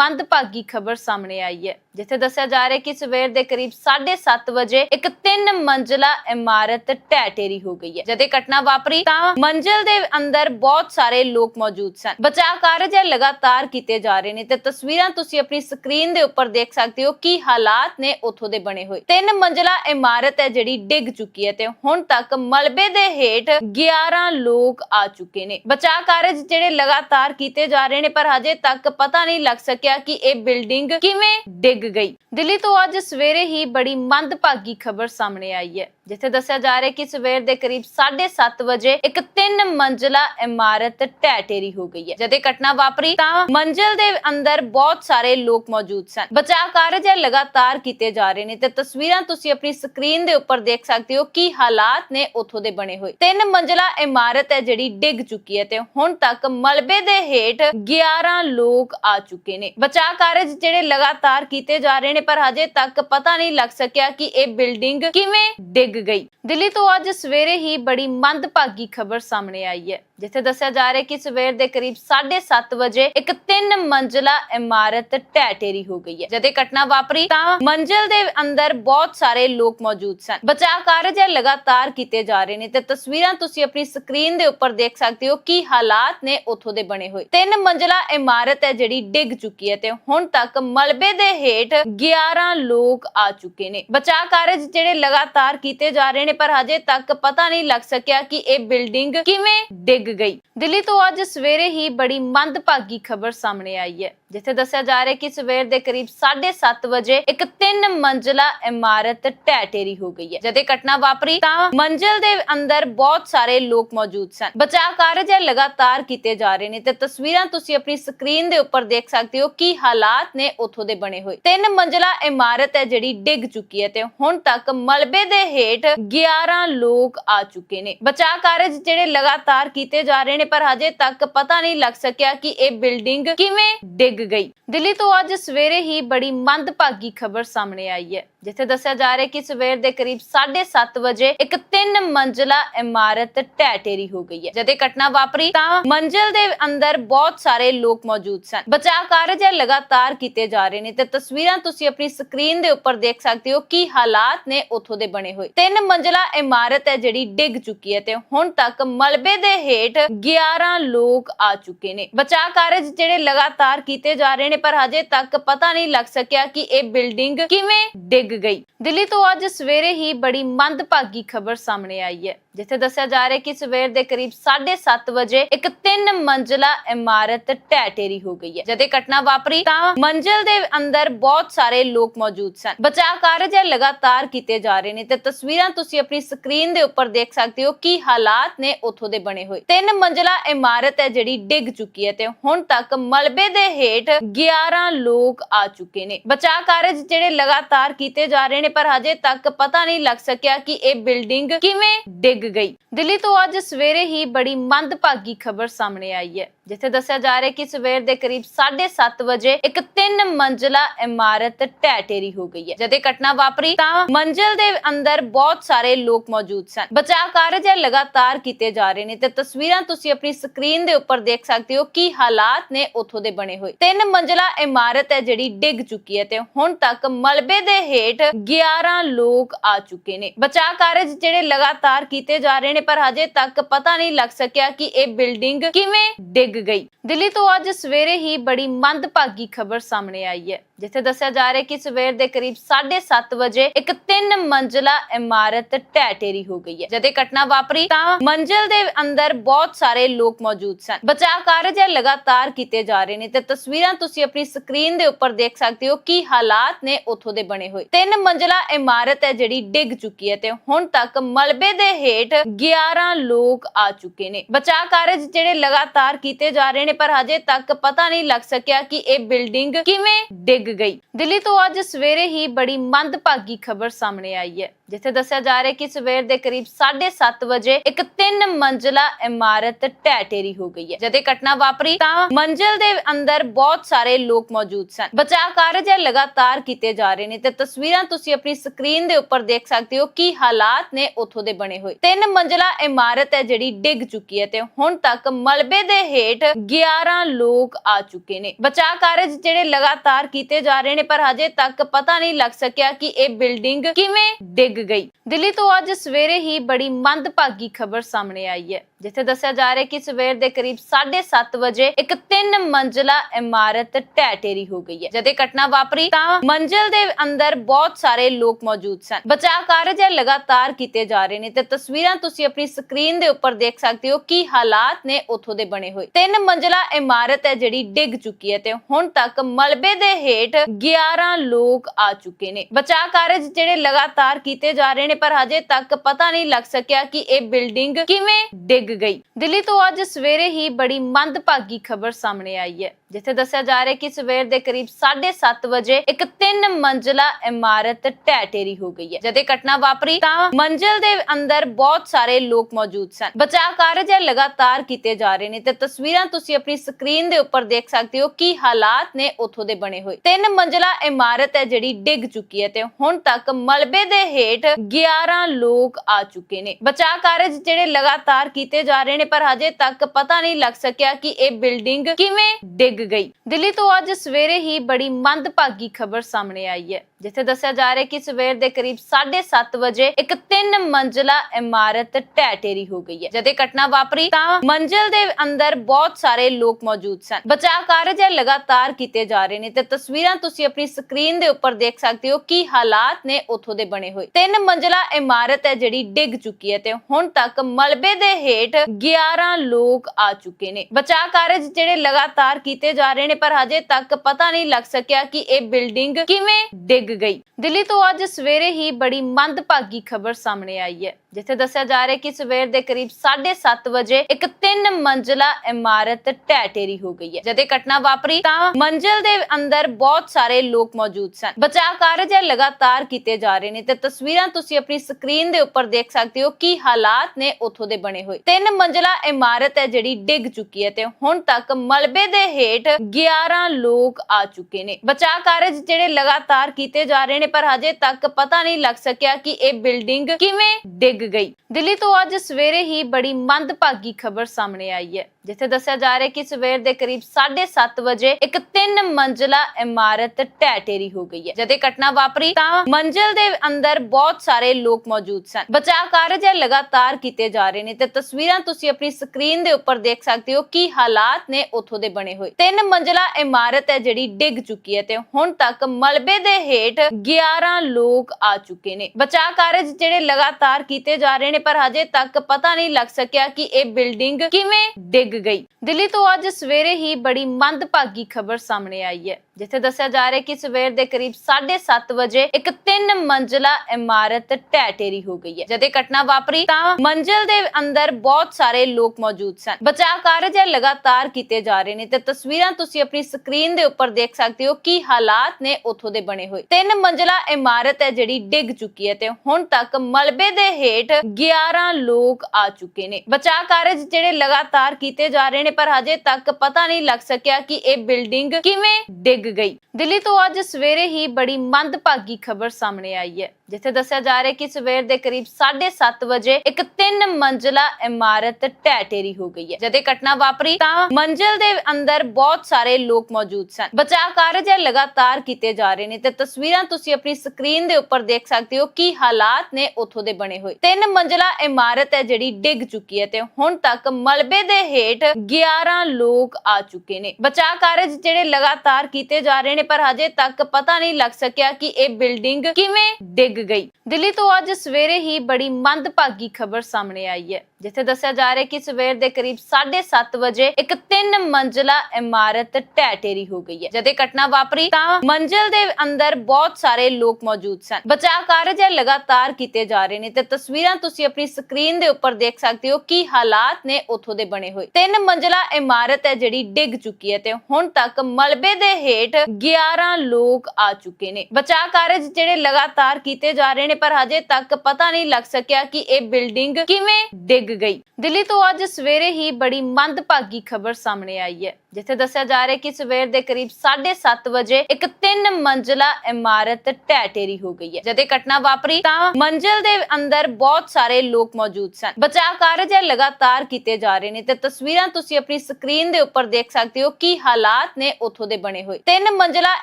ਮੰਦਭਾਗੀ ਖਬਰ ਸਾਹਮਣੇ ਆਈ ਹੈ। ਜਿੱਥੇ ਦੱਸਿਆ ਜਾ ਰਿਹਾ ਕਿ ਸਵੇਰ ਦੇ ਕਰੀਬ 7:30 ਵਜੇ ਇੱਕ ਤਿੰਨ ਮੰਜ਼ਲਾ ਇਮਾਰਤ ਢਹਿ ਹੋ ਗਈ ਹੈ। ਜਦ ਇਹ ਘਟਨਾ ਵਾਪਰੀ ਤਾਂ ਮੰਜ਼ਲ ਦੇ ਅੰਦਰ ਬਹੁਤ ਸਾਰੇ ਲੋਕ ਮੌਜੂਦ ਸਨ। ਬਚਾਅ ਕਾਰਜ ਲਗਾਤਾਰ ਕੀਤੇ ਜਾ ਰਹੇ ਨੇ ਤੇ ਤਸਵੀਰਾਂ ਤੁਸੀਂ ਆਪਣੀ ਸਕਰੀਨ ਦੇ ਉੱਪਰ ਦੇਖ ਸਕਦੇ ਹੋ ਕੀ ਹਾਲਾਤ ਨੇ ਉੱਥੋਂ ਦੇ ਬਣੇ ਹੋਏ। ਤਿੰਨ ਮੰਜ਼ਲਾ ਇਮਾਰਤ ਹੈ ਜਿਹੜੀ ਡਿੱਗ ਚੁੱਕੀ ਹੈ ਤੇ ਹੁਣ ਤੱਕ ਮਲਬੇ ਦੇ ਹੇਠ 11 ਲੋਕ ਆ ਚੁੱਕੇ ਨੇ। ਬਚਾਅ ਕਾਰਜ ਜਿਹੜੇ ਲਗਾਤਾਰ ਕੀਤੇ ਜਾ ਰਹੇ ਨੇ ਪਰ ਹਜੇ ਤੱਕ ਪਤਾ ਨਹੀਂ ਲੱਗ ਸਕਿਆ ਕਿ ਇਹ ਬਿਲਡਿੰਗ ਕਿਵੇਂ ਡਿੱਗ ਗਈ। ਦਿੱਲੀ ਤੋਂ ਅੱਜ ਸਵੇਰੇ ਹੀ ਬੜੀ ਮੰਦਭਾਗੀ ਖਬਰ ਸਾਹਮਣੇ ਆਈ ਹੈ। ਜਿੱਥੇ ਦੱਸਿਆ ਜਾ ਰਿਹਾ ਕਿ ਸਵੇਰ ਦੇ ਕਰੀਬ 7:30 ਵਜੇ ਇੱਕ ਤਿੰਨ ਮੰਜ਼ਲਾ ਇਮਾਰਤ ਢਹਿ ਢੇਰੀ ਹੋ ਗਈ ਹੈ। ਜਦ ਇਹ ਘਟਨਾ ਵਾਪਰੀ ਤਾਂ ਮੰਜ਼ਲ ਦੇ ਅੰਦਰ ਬਹੁਤ ਸਾਰੇ ਲੋਕ ਮੌਜੂਦ ਸਨ। ਬਚਾਅ ਕਾਰਜ ਲਗਾਤਾਰ ਕੀਤੇ ਜਾ ਰਹੇ ਨੇ ਤੇ ਤਸਵੀਰਾਂ ਤੁਸੀਂ ਆਪਣੀ ਸਕਰੀਨ ਦੇ ਉੱਪਰ ਦੇਖ ਸਕਦੇ ਹੋ ਕੀ ਹਾਲਾਤ ਨੇ ਉੱਥੋਂ ਦੇ ਬਣੇ ਹੋਏ। ਤਿੰਨ ਮੰਜ਼ਲਾ ਇਮਾਰਤ ਹੈ ਜਿਹੜੀ ਡਿੱਗ ਚੁੱਕੀ ਹੈ ਤੇ ਹੁਣ ਤੱਕ ਮਲਬੇ ਦੇ ਹੇਠ 11 ਲੋਕ ਆ ਚੁੱਕੇ ਨੇ। ਬਚਾਅ ਕਾਰਜ ਜਿਹੜੇ ਲਗਾਤਾਰ ਕੀਤੇ ਜਾ ਰਹੇ ਨੇ ਪਰ ਹਜੇ ਤੱਕ ਪਤਾ ਨਹੀਂ ਲੱਗ ਸਕਿਆ ਕਿ ਇਹ ਬਿਲਡਿੰਗ ਕਿਵੇਂ ਡਿੱਗ ਗਈ। ਦਿੱਲੀ ਤੋਂ ਅੱਜ ਸਵੇਰੇ ਹੀ ਬੜੀ ਮੰਦਭਾਗੀ ਖਬਰ ਸਾਹਮਣੇ ਆਈ ਹੈ। ਜਿੱਥੇ ਦੱਸਿਆ ਜਾ ਰਿਹਾ ਕਿ ਸਵੇਰ ਦੇ ਕਰੀਬ 7:30 ਵਜੇ ਇੱਕ ਤਿੰਨ ਮੰਜ਼ਲਾ ਇਮਾਰਤ ਢਹਿ ਢੇਰੀ ਹੋ ਗਈ ਹੈ। ਜਦ ਇਹ ਘਟਨਾ ਵਾਪਰੀ ਤਾਂ ਮੰਜ਼ਲ ਦੇ ਅੰਦਰ ਬਹੁਤ ਸਾਰੇ ਲੋਕ ਮੌਜੂਦ ਸਨ। ਬਚਾਅ ਕਾਰਜ ਲਗਾਤਾਰ ਕੀਤੇ ਜਾ ਰਹੇ ਨੇ ਤੇ ਤਸਵੀਰਾਂ ਤੁਸੀਂ ਆਪਣੀ ਸਕਰੀਨ ਦੇ ਉੱਪਰ ਦੇਖ ਸਕਦੇ ਹੋ ਕੀ ਹਾਲਾਤ ਨੇ ਉੱਥੋਂ ਦੇ ਬਣੇ ਹੋਏ। ਤਿੰਨ ਮੰਜ਼ਲਾ ਇਮਾਰਤ ਹੈ ਜਿਹੜੀ ਡਿੱਗ ਚੁੱਕੀ ਹੈ ਤੇ ਹੁਣ ਤੱਕ ਮਲਬੇ ਦੇ ਹੇਠ 11 ਲੋਕ ਆ ਚੁੱਕੇ ਨੇ। ਬਚਾਅ ਕਾਰਜ ਜਿਹੜੇ ਲਗਾਤਾਰ ਕੀਤੇ ਜਾ ਰਹੇ ਨੇ ਪਰ ਹਜੇ ਤੱਕ ਪਤਾ ਨਹੀਂ ਲੱਗ ਸਕਿਆ ਕਿ ਇਹ ਬਿਲਡਿੰਗ ਕਿਵੇਂ ਡਿੱਗ ਗਈ। ਦਿੱਲੀ ਤੋਂ ਅੱਜ ਸਵੇਰੇ ਹੀ ਬੜੀ ਮੰਦਭਾਗੀ ਖਬਰ ਸਾਹਮਣੇ ਆਈ ਹੈ। ਜਿੱਥੇ ਦੱਸਿਆ ਜਾ ਰਿਹਾ ਕਿ ਸਵੇਰ ਦੇ ਕਰੀਬ 7:30 ਵਜੇ ਇੱਕ ਤਿੰਨ ਮੰਜ਼ਲਾ ਇਮਾਰਤ ਢਹਿ ਢੇਰੀ ਹੋ ਗਈ ਹੈ। ਜਦ ਇਹ ਘਟਨਾ ਵਾਪਰੀ ਤਾਂ ਮੰਜ਼ਲ ਦੇ ਅੰਦਰ ਬਹੁਤ ਸਾਰੇ ਲੋਕ ਮੌਜੂਦ ਸਨ। ਬਚਾਅ ਕਾਰਜ ਲਗਾਤਾਰ ਕੀਤੇ ਜਾ ਰਹੇ ਨੇ ਤੇ ਤਸਵੀਰਾਂ ਤੁਸੀਂ ਆਪਣੀ ਸਕਰੀਨ ਦੇ ਉੱਪਰ ਦੇਖ ਸਕਦੇ ਹੋ ਕੀ ਹਾਲਾਤ ਨੇ ਉੱਥੋਂ ਦੇ ਬਣੇ ਹੋਏ। ਤਿੰਨ ਮੰਜ਼ਲਾ ਇਮਾਰਤ ਹੈ ਜਿਹੜੀ ਡਿੱਗ ਚੁੱਕੀ ਹੈ ਤੇ ਹੁਣ ਤੱਕ ਮਲਬੇ ਦੇ ਹੇਠ 11 ਲੋਕ ਆ ਚੁੱਕੇ ਨੇ। ਬਚਾਅ ਕਾਰਜ ਜਿਹੜੇ ਲਗਾਤਾਰ ਕੀਤੇ ਜਾ ਰਹੇ ਨੇ, ਪਰ ਹਜੇ ਤੱਕ ਪਤਾ ਨਹੀਂ ਲੱਗ ਸਕਿਆ ਕਿ ਇਹ ਬਿਲਡਿੰਗ ਕਿਵੇਂ ਡਿੱਗ ਗਈ। ਦਿੱਲੀ ਤੋਂ ਅੱਜ ਸਵੇਰੇ ਹੀ ਬੜੀ ਮੰਦਭਾਗੀ ਖਬਰ ਸਾਹਮਣੇ ਆਈ ਹੈ, ਜਿੱਥੇ ਦੱਸਿਆ ਜਾ ਰਿਹਾ ਕਿ ਸਵੇਰ ਦੇ ਕਰੀਬ 7:30 ਵਜੇ ਇੱਕ ਤਿੰਨ ਮੰਜ਼ਲਾ ਇਮਾਰਤ ਢਹਿ ਢੇਰੀ ਹੋ ਗਈ ਹੈ। ਜਦ ਇਹ ਘਟਨਾ ਵਾਪਰੀ ਤਾਂ ਮੰਜ਼ਲ ਦੇ ਅੰਦਰ ਬਹੁਤ ਸਾਰੇ ਲੋਕ ਮੌਜੂਦ ਸਨ। ਬਚਾਅ ਕਾਰਜ ਲਗਾਤਾਰ ਕੀਤੇ ਜਾ ਰਹੇ ਨੇ ਤੇ ਤਸਵੀਰਾਂ ਤੁਸੀਂ ਆਪਣੀ ਸਕਰੀਨ ਦੇ ਉੱਪਰ ਦੇਖ ਸਕਦੇ ਹੋ ਕੀ ਹਾਲਾਤ ਨੇ ਉੱਥੋਂ ਦੇ ਬਣੇ ਹੋਏ। ਤਿੰਨ ਮੰਜ਼ਲਾ ਇਮਾਰਤ ਹੈ ਜਿਹੜੀ ਡਿੱਗ ਚੁੱਕੀ ਹੈ ਤੇ ਹੁਣ ਤੱਕ ਮਲਬੇ ਦੇ ਹੇਠ 11 ਲੋਕ ਆ ਚੁੱਕੇ ਨੇ। ਬਚਾਅ ਕਾਰਜ ਜਿਹੜੇ ਲਗਾਤਾਰ ਕੀਤੇ ਜਾ ਰਹੇ ਨੇ, ਪਰ ਹਜੇ ਤੱਕ ਪਤਾ ਨਹੀਂ ਲੱਗ ਸਕਿਆ ਕਿ ਇਹ ਬਿਲਡਿੰਗ ਕਿਵੇਂ ਡਿੱਗ ਗਈ। ਦਿੱਲੀ ਤੋਂ ਅੱਜ ਸਵੇਰੇ ਹੀ ਬੜੀ ਮੰਦਭਾਗੀ ਖਬਰ ਸਾਹਮਣੇ ਆਈ ਹੈ, ਜਿੱਥੇ ਦੱਸਿਆ ਜਾ ਰਿਹਾ ਕਿ ਸਵੇਰ ਦੇ ਕਰੀਬ 7:30 ਵਜੇ ਇੱਕ ਤਿੰਨ ਮੰਜ਼ਲਾ ਇਮਾਰਤ ਢਹਿ ਢੇਰੀ ਹੋ ਗਈ ਹੈ। ਜਦ ਇਹ ਘਟਨਾ ਵਾਪਰੀ, ਤਾਂ ਮੰਜ਼ਲ ਦੇ ਅੰਦਰ ਬਹੁਤ ਸਾਰੇ ਲੋਕ ਮੌਜੂਦ ਸਨ। ਬਚਾਅ ਕਾਰਜ ਲਗਾਤਾਰ ਕੀਤੇ ਜਾ ਰਹੇ ਨੇ ਤੇ ਤਸਵੀਰਾਂ ਤੁਸੀਂ ਆਪਣੀ ਸਕਰੀਨ ਦੇ ਉੱਪਰ ਦੇਖ ਸਕਦੇ ਹੋ ਕੀ ਹਾਲਾਤ ਨੇ ਉੱਥੋਂ ਦੇ ਬਣੇ ਹੋਏ। ਤਿੰਨ ਮੰਜ਼ਲਾ ਇਮਾਰਤ ਹੈ ਜਿਹੜੀ ਡਿੱਗ ਚੁੱਕੀ ਹੈ ਤੇ ਹੁਣ ਤੱਕ ਮਲਬੇ ਦੇ ਹੇਠ 11 ਲੋਕ ਆ ਚੁੱਕੇ ਨੇ। ਬਚਾਅ ਕਾਰਜ ਜਿਹੜੇ ਲਗਾਤਾਰ ਕੀਤੇ ਜਾ ਰਹੇ ਨੇ, ਪਰ ਹਜੇ ਤੱਕ ਪਤਾ ਨਹੀਂ ਲੱਗ ਸਕਿਆ ਕਿ ਇਹ ਬਿਲਡਿੰਗ ਕਿਵੇਂ ਡਿੱਗ ਗਈ। ਦਿੱਲੀ ਤੋਂ ਅੱਜ ਸਵੇਰੇ ਹੀ ਬੜੀ ਮੰਦਭਾਗੀ ਖਬਰ ਸਾਹਮਣੇ ਆਈ ਹੈ, ਜਿੱਥੇ ਦੱਸਿਆ ਜਾ ਰਿਹਾ ਕਿ ਸਵੇਰ ਦੇ ਕਰੀਬ 7:30 ਵਜੇ ਇੱਕ ਤਿੰਨ ਮੰਜ਼ਲਾ ਇਮਾਰਤ ਢਹਿ ਢੇਰੀ ਹੋ ਗਈ ਹੈ। ਜਦ ਇਹ ਘਟਨਾ ਵਾਪਰੀ ਤਾਂ ਮੰਜ਼ਿਲ ਦੇ ਅੰਦਰ ਬਹੁਤ ਸਾਰੇ ਲੋਕ ਮੌਜੂਦ ਸਨ। ਬਚਾਅ ਕਾਰਜ ਲਗਾਤਾਰ ਕੀਤੇ ਜਾ ਰਹੇ ਨੇ ਤੇ ਤਸਵੀਰ ਤੁਸੀਂ ਆਪਣੀ ਸਕਰੀਨ ਦੇ ਉੱਪਰ ਦੇਖ ਸਕਦੇ ਹੋ ਕੀ ਹਾਲਾਤ ਨੇ ਉੱਥੋਂ ਦੇ ਬਣੇ ਹੋਏ। ਤਿੰਨ ਮੰਜ਼ਲਾ ਇਮਾਰਤ ਹੈ ਜਿਹੜੀ ਡਿੱਗ ਚੁੱਕੀ ਹੈ ਤੇ ਹੁਣ ਤੱਕ ਮਲਬੇ ਦੇ ਹੇਠ 11 ਲੋਕ ਆ ਚੁੱਕੇ ਨੇ। ਬਚਾਅ ਕਾਰਜ ਜਿਹੜੇ ਲਗਾਤਾਰ ਕੀਤੇ ਜਾ ਰਹੇ ਨੇ, ਪਰ ਹਜੇ ਤੱਕ ਪਤਾ ਨਹੀਂ ਲੱਗ ਸਕਿਆ ਕਿ ਇਹ ਬਿਲਡਿੰਗ ਕਿਵੇਂ ਡਿੱਗ ਗਈ। ਦਿੱਲੀ ਤੋਂ ਅੱਜ ਸਵੇਰੇ ਹੀ ਬੜੀ ਮੰਦਭਾਗੀ ਖਬਰ ਸਾਹਮਣੇ ਆਈ ਹੈ, ਜਿੱਥੇ ਦੱਸਿਆ ਜਾ ਰਿਹਾ ਕਿ ਸਵੇਰ ਦੇ ਕਰੀਬ 7:30 ਵਜੇ ਇੱਕ ਤਿੰਨ ਮੰਜ਼ਲਾ ਇਮਾਰਤ ਢਹਿ ਢੇਰੀ ਹੋ ਗਈ ਹੈ। ਜਦ ਇਹ ਘਟਨਾ ਵਾਪਰੀ ਤਾਂ ਮੰਜ਼ਲ ਦੇ ਅੰਦਰ ਬਹੁਤ ਸਾਰੇ ਲੋਕ ਮੌਜੂਦ ਸਨ। ਬਚਾਅ ਕਾਰਜ ਲਗਾਤਾਰ ਕੀਤੇ ਜਾ ਰਹੇ ਨੇ ਤੇ ਤਸਵੀਰਾਂ ਤੁਸੀਂ ਆਪਣੀ ਸਕਰੀਨ ਦੇ ਉੱਪਰ ਦੇਖ ਸਕਦੇ ਹੋ ਕੀ ਹਾਲਾਤ ਨੇ ਉੱਥੋਂ ਦੇ ਬਣੇ ਹੋਏ। ਤਿੰਨ ਮੰਜ਼ਲਾ ਇਮਾਰਤ ਹੈ ਜਿਹੜੀ ਡਿੱਗ ਚੁੱਕੀ ਹੈ ਤੇ ਹੁਣ ਤੱਕ ਮਲਬੇ ਦੇ ਹੇਠ 11 ਲੋਕ ਆ ਚੁੱਕੇ ਨੇ। ਬਚਾਅ ਕਾਰਜ ਜਿਹੜੇ ਲਗਾਤਾਰ ਕੀਤੇ ਜਾ ਰਹੇ ਨੇ ਪਰ ਹਜੇ ਤੱਕ ਪਤਾ ਨਹੀਂ ਲੱਗ ਸਕਿਆ ਕਿ ਇਹ ਬਿਲਡਿੰਗ ਕਿਵੇਂ ਡਿੱਗ ਗਈ। ਦਿੱਲੀ ਤੋਂ ਅੱਜ ਸਵੇਰੇ ਹੀ ਬੜੀ ਮੰਦਭਾਗੀ ਖਬਰ ਸਾਹਮਣੇ ਆਈ ਹੈ। ਜਿੱਥੇ ਦੱਸਿਆ ਜਾ ਰਿਹਾ ਕਿ ਸਵੇਰ ਦੇ ਕਰੀਬ 7:30 ਵਜੇ ਇੱਕ ਤਿੰਨ ਮੰਜ਼ਲਾ ਇਮਾਰਤ ਢਹਿ ਢੇਰੀ ਹੋ ਗਈ ਹੈ। ਜਦ ਇਹ ਘਟਨਾ ਵਾਪਰੀ ਤਾਂ ਮੰਜ਼ਲ ਦੇ ਅੰਦਰ ਬਹੁਤ ਸਾਰੇ ਲੋਕ ਮੌਜੂਦ ਸਨ। ਬਚਾਅ ਕਾਰਜ ਲਗਾਤਾਰ ਕੀਤੇ ਜਾ ਰਹੇ ਨੇ ਤੇ ਤਸਵੀਰਾਂ ਤੁਸੀਂ ਆਪਣੀ ਸਕਰੀਨ ਦੇ ਉੱਪਰ ਦੇਖ ਸਕਦੇ ਹੋ ਕੀ ਹਾਲਾਤ ਨੇ ਉੱਥੋਂ ਦੇ ਬਣੇ ਹੋਏ। ਤਿੰਨ ਮੰਜ਼ਲਾ ਇਮਾਰਤ ਹੈ ਜਿਹੜੀ ਡਿੱਗ ਚੁੱਕੀ ਹੈ ਤੇ ਹੁਣ ਤੱਕ ਮਲਬੇ ਦੇ ਹੇਠ 11 ਲੋਕ ਆ ਚੁੱਕੇ ਨੇ। ਬਚਾਅ ਕਾਰਜ ਜਿਹੜੇ ਲਗਾਤਾਰ ਕੀਤੇ ਜਾ ਰਹੇ ਨੇ ਪਰ ਹਜੇ ਤੱਕ ਪਤਾ ਨਹੀਂ ਲੱਗ ਸਕਿਆ ਕਿ ਇਹ ਬਿਲਡਿੰਗ ਕਿਵੇਂ ਡਿੱਗ ਗਈ। ਦਿੱਲੀ ਤੋਂ ਅੱਜ ਸਵੇਰੇ ਹੀ ਬੜੀ ਮੰਦਭਾਗੀ ਖਬਰ ਸਾਹਮਣੇ ਆਈ ਹੈ। ਜਿੱਥੇ ਦੱਸਿਆ ਜਾ ਰਿਹਾ ਕਿ ਸਵੇਰ ਦੇ ਕਰੀਬ 7:30 ਵਜੇ ਇੱਕ ਤਿੰਨ ਮੰਜ਼ਲਾ ਇਮਾਰਤ ਢਹਿ ਢੇਰੀ ਹੋ ਗਈ ਹੈ। ਜਦ ਇਹ ਘਟਨਾ ਵਾਪਰੀ ਤਾਂ ਮੰਜ਼ਲ ਦੇ ਅੰਦਰ ਬਹੁਤ ਸਾਰੇ ਲੋਕ ਮੌਜੂਦ ਸਨ। ਬਚਾਅ ਕਾਰਜ ਲਗਾਤਾਰ ਕੀਤੇ ਜਾ ਰਹੇ ਨੇ ਤੇ ਤਸਵੀਰਾਂ ਤੁਸੀਂ ਆਪਣੀ ਸਕਰੀਨ ਦੇ ਉੱਪਰ ਦੇਖ ਸਕਦੇ ਹੋ ਕੀ ਹਾਲਾਤ ਨੇ ਉੱਥੋਂ ਦੇ ਬਣੇ ਹੋਏ। ਤਿੰਨ ਮੰਜ਼ਲਾ ਇਮਾਰਤ ਹੈ ਜਿਹੜੀ ਡਿੱਗ ਚੁੱਕੀ ਹੈ ਤੇ ਹੁਣ ਤੱਕ ਮਲਬੇ ਦੇ ਹੇਠ 11 ਲੋਕ ਆ ਚੁੱਕੇ ਨੇ। ਬਚਾਅ ਕਾਰਜ ਜਿਹੜੇ ਲਗਾਤਾਰ ਕੀਤੇ ਜਾ ਰਹੇ ਨੇ ਪਰ ਹਜੇ ਤੱਕ ਪਤਾ ਨਹੀਂ ਲੱਗ ਸਕਿਆ ਕਿ ਇਹ ਬਿਲਡਿੰਗ ਕਿਵੇਂ ਡਿੱਗ ਗਈ। ਦਿੱਲੀ ਤੋਂ ਅੱਜ ਸਵੇਰੇ ਹੀ ਬੜੀ ਮੰਦਭਾਗੀ ਖਬਰ ਸਾਹਮਣੇ ਆਈ ਹੈ। ਜਿੱਥੇ ਦੱਸਿਆ ਜਾ ਰਿਹਾ ਕਿ ਸਵੇਰ ਦੇ ਕਰੀਬ 7:30 ਵਜੇ ਇੱਕ ਤਿੰਨ ਮੰਜ਼ਲਾ ਇਮਾਰਤ ਢਹਿ ਢੇਰੀ ਹੋ ਗਈ ਹੈ। ਜਦ ਘਟਨਾ ਵਾਪਰੀ ਤਾਂ ਮੰਜ਼ਲ ਦੇ ਅੰਦਰ ਬਹੁਤ ਸਾਰੇ ਲੋਕ ਮੌਜੂਦ ਸਨ। ਬਚਾਅ ਕਾਰਜ ਲਗਾਤਾਰ ਕੀਤੇ ਜਾ ਰਹੇ ਨੇ ਤੇ ਤਸਵੀਰਾਂ ਤੁਸੀਂ ਆਪਣੀ ਸਕਰੀਨ ਦੇ ਉੱਪਰ ਦੇਖ ਸਕਦੇ ਹੋ ਕੀ ਹਾਲਾਤ ਨੇ ਉੱਥੋਂ ਦੇ ਬਣੇ ਹੋਏ। ਤਿੰਨ ਮੰਜ਼ਲਾ ਇਮਾਰਤ ਹੈ ਜਿਹੜੀ ਡਿੱਗ ਚੁੱਕੀ ਹੈ ਤੇ ਹੁਣ ਤੱਕ ਮਲਬੇ ਦੇ ਹੇਠ 11 ਲੋਕ ਆ ਚੁੱਕੇ ਨੇ। ਬਚਾਅ ਕਾਰਜ ਜਿਹੜੇ ਲਗਾਤਾਰ ਕੀਤੇ ਜਾ ਰਹੇ ਨੇ ਪਰ ਹਜੇ ਤੱਕ ਪਤਾ ਨਹੀਂ ਲੱਗ ਸਕਿਆ ਕਿ ਇਹ ਬਿਲਡਿੰਗ ਕਿਵੇਂ ਡਿੱਗ ਗਈ। ਦਿੱਲੀ ਤੋਂ ਅੱਜ ਸਵੇਰੇ ਹੀ ਬੜੀ ਮੰਦਭਾਗੀ ਖਬਰ ਸਾਹਮਣੇ ਆਈ ਹੈ, ਜਿੱਥੇ ਦੱਸਿਆ ਜਾ ਰਿਹਾ ਕਿ ਸਵੇਰ ਦੇ ਕਰੀਬ 7:30 ਵਜੇ ਇੱਕ ਤਿੰਨ ਮੰਜ਼ਲਾ ਇਮਾਰਤ ਢਹਿ ਢੇਰੀ ਹੋ ਗਈ ਹੈ। ਜਦ ਇਹ ਘਟਨਾ ਵਾਪਰੀ ਤਾਂ ਮੰਜ਼ਲ ਦੇ ਅੰਦਰ ਬਹੁਤ ਸਾਰੇ ਲੋਕ ਮੌਜੂਦ ਸਨ। ਬਚਾਅ ਕਾਰਜ ਲਗਾਤਾਰ ਕੀਤੇ ਜਾ ਰਹੇ ਨੇ ਤੇ ਤਸਵੀਰਾਂ ਤੁਸੀਂ ਆਪਣੀ ਸਕਰੀਨ ਦੇ ਉੱਪਰ ਦੇਖ ਸਕਦੇ ਹੋ ਕੀ ਹਾਲਾਤ ਨੇ ਉੱਥੋਂ ਦੇ ਬਣੇ ਹੋਏ। ਤਿੰਨ ਮੰਜ਼ਲਾ ਇਮਾਰਤ ਹੈ ਜਿਹੜੀ ਡਿੱਗ ਚੁੱਕੀ ਹੈ ਤੇ ਹੁਣ ਤੱਕ ਮਲਬੇ ਦੇ ਹੇਠ 11 ਲੋਕ ਆ ਚੁੱਕੇ ਨੇ। ਬਚਾਅ ਕਾਰਜ ਜਿਹੜੇ ਲਗਾਤਾਰ ਕੀਤੇ ਜਾ ਰਹੇ ਨੇ, ਪਰ ਹਜੇ ਤੱਕ ਪਤਾ ਨਹੀਂ ਲੱਗ ਸਕਿਆ ਕਿ ਇਹ ਬਿਲਡਿੰਗ ਕਿਵੇਂ ਡਿੱਗ ਗਈ। ਦਿੱਲੀ ਤੋਂ ਅੱਜ ਸਵੇਰੇ ਹੀ ਬੜੀ ਮੰਦਭਾਗੀ ਖਬਰ ਸਾਹਮਣੇ ਆਈ ਹੈ। ਜਿੱਥੇ ਦੱਸਿਆ ਜਾ ਰਿਹਾ ਕਿ ਸਵੇਰ ਦੇ ਕਰੀਬ 7:30 ਵਜੇ ਇੱਕ ਤਿੰਨ ਮੰਜ਼ਲਾ ਇਮਾਰਤ ਢਹਿ ਹੋ ਗਈ ਹੈ। ਜਦ ਇਹ ਘਟਨਾ ਵਾਪਰੀ ਤਾਂ ਮੰਜ਼ਲ ਦੇ ਅੰਦਰ ਬਹੁਤ ਸਾਰੇ ਲੋਕ ਮੌਜੂਦ ਸਨ। ਬਚਾਅ ਕਾਰਜ ਲਗਾਤਾਰ ਕੀਤੇ ਜਾ ਰਹੇ ਨੇ ਤੇ ਤਸਵੀਰਾਂ ਤੁਸੀਂ ਆਪਣੀ ਸਕਰੀਨ ਦੇ ਉੱਪਰ ਦੇਖ ਸਕਦੇ ਹੋ ਕੀ ਹਾਲਾਤ ਨੇ ਉੱਥੋਂ ਦੇ ਬਣੇ ਹੋਏ। ਤਿੰਨ ਮੰਜ਼ਲਾ ਇਮਾਰਤ ਹੈ ਜਿਹੜੀ ਡਿੱਗ ਚੁੱਕੀ ਹੈ ਤੇ ਹੁਣ ਤੱਕ ਮਲਬੇ ਦੇ ਹੇਠ 11 ਲੋਕ ਆ ਚੁੱਕੇ ਨੇ। ਬਚਾਅ ਕਾਰਜ ਜਿਹੜੇ ਲਗਾਤਾਰ ਕੀਤੇ ਜਾ ਰਹੇ ਨੇ ਪਰ ਹਜੇ ਤੱਕ ਪਤਾ ਨਹੀਂ ਲੱਗ ਸਕਿਆ ਕਿ ਇਹ ਬਿਲਡਿੰਗ ਕਿਵੇਂ ਡਿੱਗ ਗਈ। ਦਿੱਲੀ ਤੋਂ ਅੱਜ ਸਵੇਰੇ ਹੀ ਬੜੀ ਮੰਦਭਾਗੀ ਖਬਰ ਸਾਹਮਣੇ ਆਈ ਹੈ। ਜਿੱਥੇ ਦੱਸਿਆ ਜਾ ਰਿਹਾ ਕਿ ਸਵੇਰ ਦੇ ਕਰੀਬ 7:30 ਵਜੇ ਇੱਕ ਤਿੰਨ ਮੰਜ਼ਲਾ ਇਮਾਰਤ ਢਹਿ ਢੇਰੀ ਹੋ ਗਈ ਹੈ। ਜਦ ਇਹ ਘਟਨਾ ਵਾਪਰੀ ਤਾਂ ਮੰਜ਼ਲ ਦੇ ਅੰਦਰ ਬਹੁਤ ਸਾਰੇ ਲੋਕ ਮੌਜੂਦ ਸਨ। ਬਚਾਅ ਕਾਰਜ ਲਗਾਤਾਰ ਕੀਤੇ ਜਾ ਰਹੇ ਨੇ ਤੇ ਤਸਵੀਰਾਂ ਤੁਸੀਂ ਆਪਣੀ ਸਕਰੀਨ ਦੇ ਉੱਪਰ ਦੇਖ ਸਕਦੇ ਹੋ ਕੀ ਹਾਲਾਤ ਨੇ ਉੱਥੋਂ ਦੇ ਬਣੇ ਹੋਏ। ਤਿੰਨ ਮੰਜ਼ਲਾ ਇਮਾਰਤ ਹੈ ਜਿਹੜੀ ਡਿੱਗ ਚੁੱਕੀ ਹੈ ਤੇ ਹੁਣ ਤੱਕ ਮਲਬੇ ਦੇ ਹੇਠ 11 ਲੋਕ ਆ ਚੁੱਕੇ ਨੇ। ਬਚਾਅ ਕਾਰਜ ਜਿਹੜੇ ਲਗਾਤਾਰ ਕੀਤੇ ਜਾ ਰਹੇ ਨੇ ਪਰ ਹਜੇ ਤੱਕ ਪਤਾ ਨਹੀਂ ਲੱਗ ਸਕਿਆ ਕਿ ਇਹ ਬਿਲਡਿੰਗ ਕਿਵੇਂ ਡਿੱਗ ਗਈ। ਦਿੱਲੀ ਤੋਂ ਅੱਜ ਸਵੇਰੇ ਹੀ ਬੜੀ ਮੰਦਭਾਗੀ ਖਬਰ ਸਾਹਮਣੇ ਆਈ ਹੈ। ਜਿੱਥੇ ਦੱਸਿਆ ਜਾ ਰਿਹਾ ਕਿ ਸਵੇਰ ਦੇ ਕਰੀਬ 7:30 ਵਜੇ ਇੱਕ ਤਿੰਨ ਮੰਜ਼ਲਾ ਇਮਾਰਤ ਢਹਿ ਢੇਰੀ ਹੋ ਗਈ ਹੈ। ਜਦ ਇਹ ਘਟਨਾ ਵਾਪਰੀ ਤਾਂ ਮੰਜ਼ਲ ਦੇ ਅੰਦਰ ਬਹੁਤ ਸਾਰੇ ਲੋਕ ਮੌਜੂਦ ਸਨ। ਬਚਾਅ ਕਾਰਜ ਲਗਾਤਾਰ ਕੀਤੇ ਜਾ ਰਹੇ ਨੇ ਤੇ ਤਸਵੀਰਾਂ ਤੁਸੀਂ ਆਪਣੀ ਸਕਰੀਨ ਦੇ ਉੱਪਰ ਦੇਖ ਸਕਦੇ ਹੋ ਕੀ ਹਾਲਾਤ ਨੇ ਉੱਥੋਂ ਦੇ ਬਣੇ ਹੋਏ। ਤਿੰਨ ਮੰਜ਼ਲਾ ਇਮਾਰਤ ਹੈ ਜਿਹੜੀ ਡਿੱਗ ਚੁੱਕੀ ਹੈ ਤੇ ਹੁਣ ਤੱਕ ਮਲਬੇ ਦੇ ਹੇਠ 11 ਲੋਕ ਆ ਚੁੱਕੇ ਨੇ। ਬਚਾਅ ਕਾਰਜ ਜਿਹੜੇ ਲਗਾਤਾਰ ਕੀਤੇ ਜਾ ਰਹੇ ਨੇ ਪਰ ਹਜੇ ਤੱਕ ਪਤਾ ਨਹੀਂ ਲੱਗ ਸਕਿਆ ਕਿ ਇਹ ਬਿਲਡਿੰਗ ਕਿਵੇਂ ਡਿੱਗ ਗਈ। ਦਿੱਲੀ ਤੋਂ ਅੱਜ ਸਵੇਰੇ ਹੀ ਬੜੀ ਮੰਦਭਾਗੀ ਖਬਰ ਸਾਹਮਣੇ ਆਈ ਹੈ, ਜਿੱਥੇ ਦੱਸਿਆ ਜਾ ਰਿਹਾ ਕਿ ਸਵੇਰ ਦੇ ਕਰੀਬ 7:30 ਵਜੇ ਇੱਕ ਤਿੰਨ ਮੰਜ਼ਲਾ ਇਮਾਰਤ ਢਹਿ ਢੇਰੀ ਹੋ ਗਈ ਹੈ। ਜਦ ਇਹ ਘਟਨਾ ਵਾਪਰੀ ਤਾਂ ਮੰਜ਼ਲ ਦੇ ਅੰਦਰ ਬਹੁਤ ਸਾਰੇ ਲੋਕ ਮੌਜੂਦ ਸਨ। ਬਚਾਅ ਕਾਰਜ ਲਗਾਤਾਰ ਕੀਤੇ ਜਾ ਰਹੇ ਨੇ ਤੇ ਤਸਵੀਰਾਂ ਤੁਸੀਂ ਆਪਣੀ ਸਕਰੀਨ ਦੇ ਉੱਪਰ ਦੇਖ ਸਕਦੇ ਹੋ ਕੀ ਹਾਲਾਤ ਨੇ ਉੱਥੋਂ ਦੇ ਬਣੇ ਹੋਏ। ਤਿੰਨ ਮੰਜ਼ਲਾ ਇਮਾਰਤ ਹੈ ਜਿਹੜੀ ਡਿੱਗ ਚੁੱਕੀ ਹੈ ਤੇ ਹੁਣ ਤੱਕ ਮਲਬੇ ਦੇ ਹੇਠ 11 ਲੋਕ ਆ ਚੁੱਕੇ ਨੇ। ਬਚਾਅ ਕਾਰਜ ਜਿਹੜੇ ਲਗਾਤਾਰ ਕੀਤੇ ਜਾ ਰਹੇ ਨੇ, ਪਰ ਹਜੇ ਤੱਕ ਪਤਾ ਨਹੀਂ ਲੱਗ ਸਕਿਆ ਕਿ ਇਹ ਬਿਲਡਿੰਗ ਕਿਵੇਂ ਡਿੱਗ ਗਈ। ਦਿੱਲੀ ਤੋਂ ਅੱਜ ਸਵੇਰੇ ਹੀ ਬੜੀ ਮੰਦਭਾਗੀ ਖਬਰ ਸਾਹਮਣੇ ਆਈ ਹੈ। ਜਿੱਥੇ ਦੱਸਿਆ ਜਾ ਰਿਹਾ ਕਿ ਸਵੇਰ ਦੇ ਕਰੀਬ 7:30 ਵਜੇ ਇੱਕ ਤਿੰਨ ਮੰਜ਼ਲਾ ਇਮਾਰਤ ਢਹਿ ਢੇਰੀ ਹੋ ਗਈ ਹੈ। ਜਦੋਂ ਘਟਨਾ ਵਾਪਰੀ ਤਾਂ ਮੰਜ਼ਲ ਦੇ ਅੰਦਰ ਬਹੁਤ ਸਾਰੇ ਲੋਕ ਮੌਜੂਦ ਸਨ। ਬਚਾਅ ਕਾਰਜ ਲਗਾਤਾਰ ਕੀਤੇ ਜਾ ਰਹੇ ਨੇ ਤੇ ਤਸਵੀਰਾਂ ਤੁਸੀਂ ਆਪਣੀ ਸਕਰੀਨ ਦੇ ਉੱਪਰ ਦੇਖ ਸਕਦੇ ਹੋ ਕੀ ਹਾਲਾਤ ਨੇ ਉੱਥੋਂ ਦੇ ਬਣੇ ਹੋਏ। ਤਿੰਨ ਮੰਜ਼ਲਾ ਇਮਾਰਤ ਹੈ ਜਿਹੜੀ ਡਿੱਗ ਚੁੱਕੀ ਹੈ ਤੇ ਹੁਣ ਤੱਕ ਮਲਬੇ ਦੇ ਹੇਠ 11 ਲੋਕ ਆ ਚੁੱਕੇ ਨੇ। ਬਚਾਅ ਕਾਰਜ ਜਿਹੜੇ ਲਗਾਤਾਰ ਕੀਤੇ ਜਾ ਰਹੇ ਨੇ ਪਰ ਹਜੇ ਤੱਕ ਪਤਾ ਨਹੀਂ ਲੱਗ ਸਕਿਆ ਕਿ ਇਹ ਬਿਲਡਿੰਗ ਕਿਵੇਂ ਡਿੱਗ ਗਈ। ਦਿੱਲੀ ਤੋਂ ਅੱਜ ਸਵੇਰੇ ਹੀ ਬੜੀ ਮੰਦਭਾਗੀ ਖਬਰ ਸਾਹਮਣੇ ਆਈ ਹੈ। ਜਿੱਥੇ ਦੱਸਿਆ ਜਾ ਰਿਹਾ ਕਿ ਸਵੇਰ ਦੇ ਕਰੀਬ 7:30 ਵਜੇ ਇੱਕ ਤਿੰਨ ਮੰਜ਼ਲਾ ਇਮਾਰਤ ਢਹਿ ਹੋ ਗਈ ਹੈ। ਜਦ ਇਹ ਘਟਨਾ ਵਾਪਰੀ ਤਾਂ ਮੰਜ਼ਲ ਦੇ ਅੰਦਰ ਬਹੁਤ ਸਾਰੇ ਲੋਕ ਮੌਜੂਦ ਸਨ। ਬਚਾਅ ਕਾਰਜ ਲਗਾਤਾਰ ਕੀਤੇ ਜਾ ਰਹੇ ਨੇ ਤੇ ਤਸਵੀਰਾਂ ਤੁਸੀਂ ਆਪਣੀ ਸਕਰੀਨ ਦੇ ਉੱਪਰ ਦੇਖ ਸਕਦੇ ਹੋ ਕੀ ਹਾਲਾਤ ਨੇ ਉੱਥੋਂ ਦੇ ਬਣੇ ਹੋਏ। ਤਿੰਨ ਮੰਜ਼ਲਾ